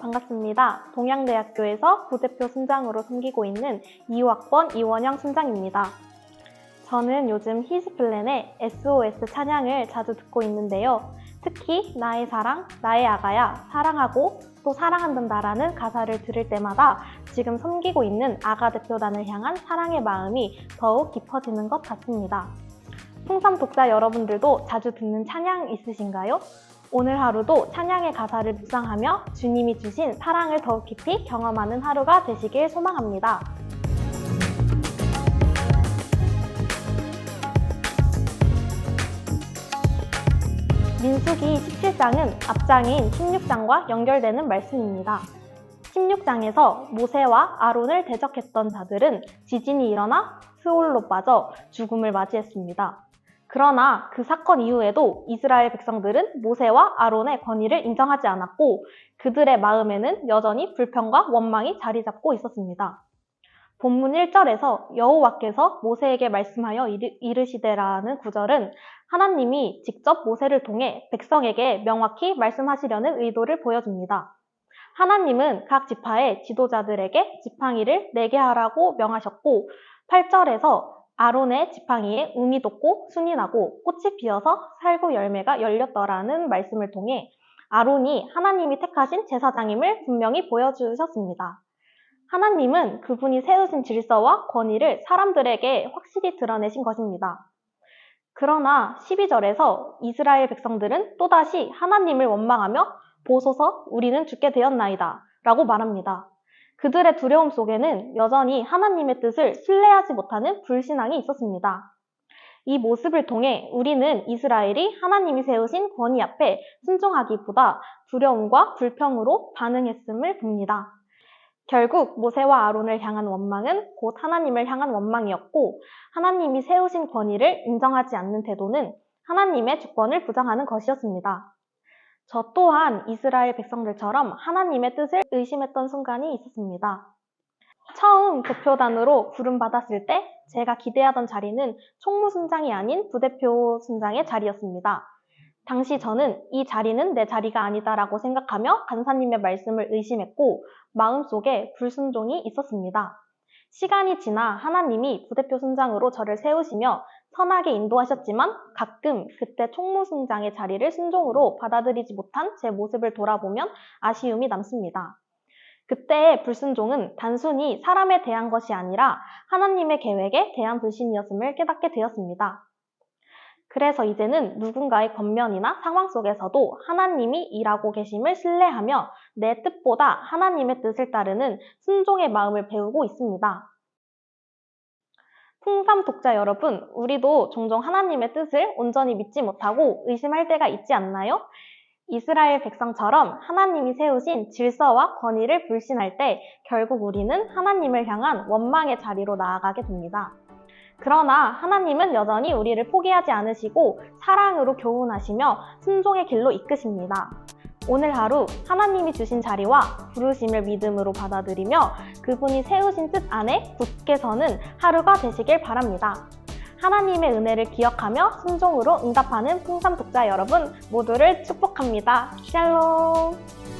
반갑습니다. 동양대학교에서 부대표 순장으로 섬기고 있는 2학번 이원영 순장입니다. 저는 요즘 히스플랜의 SOS 찬양을 자주 듣고 있는데요. 특히 나의 사랑, 나의 아가야, 사랑하고 또 사랑한단다라는 가사를 들을 때마다 지금 섬기고 있는 아가 대표단을 향한 사랑의 마음이 더욱 깊어지는 것 같습니다. 풍삼 독자 여러분들도 자주 듣는 찬양 있으신가요? 오늘 하루도 찬양의 가사를 묵상하며 주님이 주신 사랑을 더욱 깊이 경험하는 하루가 되시길 소망합니다. 민수기 17장은 앞장인 16장과 연결되는 말씀입니다. 16장에서 모세와 아론을 대적했던 자들은 지진이 일어나 스올로 빠져 죽음을 맞이했습니다. 그러나 그 사건 이후에도 이스라엘 백성들은 모세와 아론의 권위를 인정하지 않았고 그들의 마음에는 여전히 불평과 원망이 자리 잡고 있었습니다. 본문 1절에서 여호와께서 모세에게 말씀하여 이르, 이르시되라는 구절은 하나님이 직접 모세를 통해 백성에게 명확히 말씀하시려는 의도를 보여줍니다. 하나님은 각 지파의 지도자들에게 지팡이를 내게 하라고 명하셨고 8절에서 아론의 지팡이에 음이 돋고 순이 나고 꽃이 피어서 살구 열매가 열렸더라는 말씀을 통해 아론이 하나님이 택하신 제사장임을 분명히 보여주셨습니다. 하나님은 그분이 세우신 질서와 권위를 사람들에게 확실히 드러내신 것입니다. 그러나 12절에서 이스라엘 백성들은 또다시 하나님을 원망하며 보소서 우리는 죽게 되었나이다 라고 말합니다. 그들의 두려움 속에는 여전히 하나님의 뜻을 신뢰하지 못하는 불신앙이 있었습니다. 이 모습을 통해 우리는 이스라엘이 하나님이 세우신 권위 앞에 순종하기보다 두려움과 불평으로 반응했음을 봅니다. 결국 모세와 아론을 향한 원망은 곧 하나님을 향한 원망이었고 하나님이 세우신 권위를 인정하지 않는 태도는 하나님의 주권을 부정하는 것이었습니다. 저 또한 이스라엘 백성들처럼 하나님의 뜻을 의심했던 순간이 있었습니다. 처음 대표단으로 부름받았을 때 제가 기대하던 자리는 총무순장이 아닌 부대표 순장의 자리였습니다. 당시 저는 이 자리는 내 자리가 아니다라고 생각하며 간사님의 말씀을 의심했고 마음속에 불순종이 있었습니다. 시간이 지나 하나님이 부대표 순장으로 저를 세우시며 선하게 인도하셨지만 가끔 그때 총무순장의 자리를 순종으로 받아들이지 못한 제 모습을 돌아보면 아쉬움이 남습니다. 그때의 불순종은 단순히 사람에 대한 것이 아니라 하나님의 계획에 대한 불신이었음을 깨닫게 되었습니다. 그래서 이제는 누군가의 겉면이나 상황 속에서도 하나님이 일하고 계심을 신뢰하며 내 뜻보다 하나님의 뜻을 따르는 순종의 마음을 배우고 있습니다. 풍삼 독자 여러분, 우리도 종종 하나님의 뜻을 온전히 믿지 못하고 의심할 때가 있지 않나요? 이스라엘 백성처럼 하나님이 세우신 질서와 권위를 불신할 때 결국 우리는 하나님을 향한 원망의 자리로 나아가게 됩니다. 그러나 하나님은 여전히 우리를 포기하지 않으시고 사랑으로 교훈하시며 순종의 길로 이끄십니다. 오늘 하루 하나님이 주신 자리와 부르심을 믿음으로 받아들이며 그분이 세우신 뜻 안에 굳게 서는 하루가 되시길 바랍니다. 하나님의 은혜를 기억하며 순종으로 응답하는 풍삼 독자 여러분 모두를 축복합니다. 샬롬!